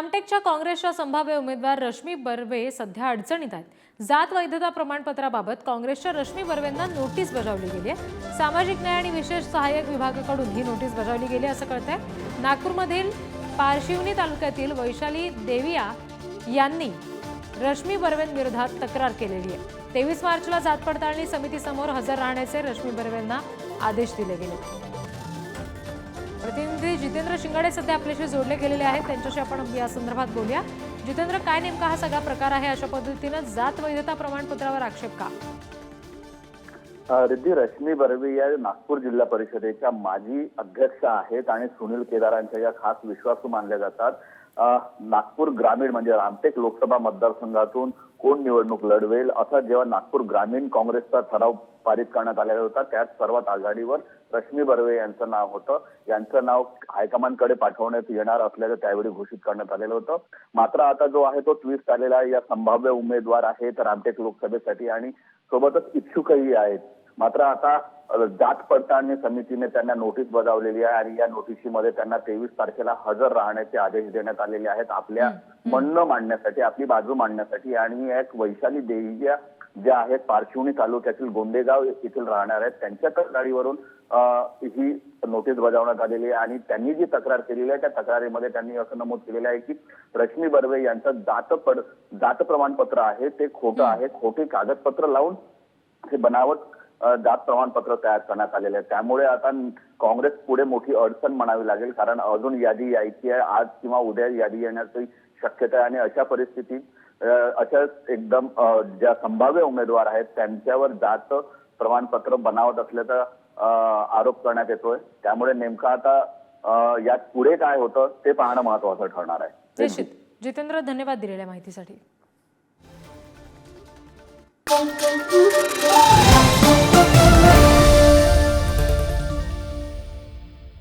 रामटेकच्या काँग्रेसच्या संभाव्य उमेदवार रश्मी बर्वे सध्या अडचणीत आहेत. जात वैधता प्रमाणपत्राबाबत काँग्रेसच्या रश्मी बर्वेंना नोटीस बजावली गेली आहे. सामाजिक न्याय आणि विशेष सहाय्यक विभागाकडून ही नोटीस बजावली गेली असं कळतंय. नागपूरमधील पारशिवनी तालुक्यातील वैशाली देविया यांनी रश्मी बर्वेंविरोधात तक्रार केलेली आहे. तेवीस मार्चला जात पडताळणी समितीसमोर हजर राहण्याचे रश्मी बर्वेंना आदेश दिले गेले. प्रतिनिधी जितेंद्र शिंगाडे सध्या आपल्याशी जोडले गेलेले आहेत. त्यांच्याशी आपण या संदर्भात बोलूया. जितेंद्र काय नेमका हा सगळा प्रकार आहे? अशा पद्धतीनं जात वैधता प्रमाणपत्रावर आक्षेप का? रिद्धी रश्मी बर्वे या नागपूर जिल्हा परिषदेच्या माजी अध्यक्ष आहेत आणि सुनील केदारांच्या या खास विश्वासू मानल्या जातात. नागपूर ग्रामीण म्हणजे रामटेक लोकसभा मतदारसंघातून कोण निवडणूक लढवेल असा जेव्हा नागपूर ग्रामीण काँग्रेसचा ठराव पारित करण्यात आलेला होता त्यात सर्वात आघाडीवर रश्मी बर्वे यांचं नाव होतं. यांचं नाव हायकमांडकडे पाठवण्यात येणार असल्याचं त्यावेळी घोषित करण्यात आलेलं होतं. मात्र आता जो आहे तो ट्विस्ट आलेला आहे. या संभाव्य उमेदवार आहेत रामटेक लोकसभेसाठी आणि सोबतच इच्छुकही आहेत. मात्र आता जात पडताळणी समितीने त्यांना नोटीस बजावलेली आहे आणि या नोटिशीमध्ये त्यांना तेवीस तारखेला हजर राहण्याचे आदेश देण्यात आलेले आहेत आपल्या म्हणणं मांडण्यासाठी आपली बाजू मांडण्यासाठी. आणि एक वैशाली देविया ज्या आहेत पारशिवनी तालुक्यातील गोंदेगाव येथील राहणार आहेत त्यांच्या तक्रारीवरून ही नोटीस बजावण्यात आलेली आहे. आणि त्यांनी जी तक्रार केलेली आहे त्या तक्रारीमध्ये त्यांनी असं नमूद केलेलं आहे की रश्मी बर्वे यांचं जात पड जात प्रमाणपत्र आहे ते खोटं आहे. खोटी कागदपत्र लावून हे बनावट जात प्रमाणपत्र तयार करण्यात आलेले आहे त्यामुळे आता काँग्रेस पुढे मोठी अडचण म्हणावी लागेल कारण अजून यादी यायची आहे. आज किंवा उद्या यादी येण्याची शक्यता आहे आणि अशा परिस्थितीत अशा एकदम ज्या संभाव्य उमेदवार आहेत त्यांच्यावर जात प्रमाणपत्र बनावत असल्याचा आरोप करण्यात येतोय. त्यामुळे नेमकं आता यात पुढे काय होतं ते पाहणं महत्वाचं ठरणार आहे. निश्चित जितेंद्र धन्यवाद दिलेल्या माहितीसाठी.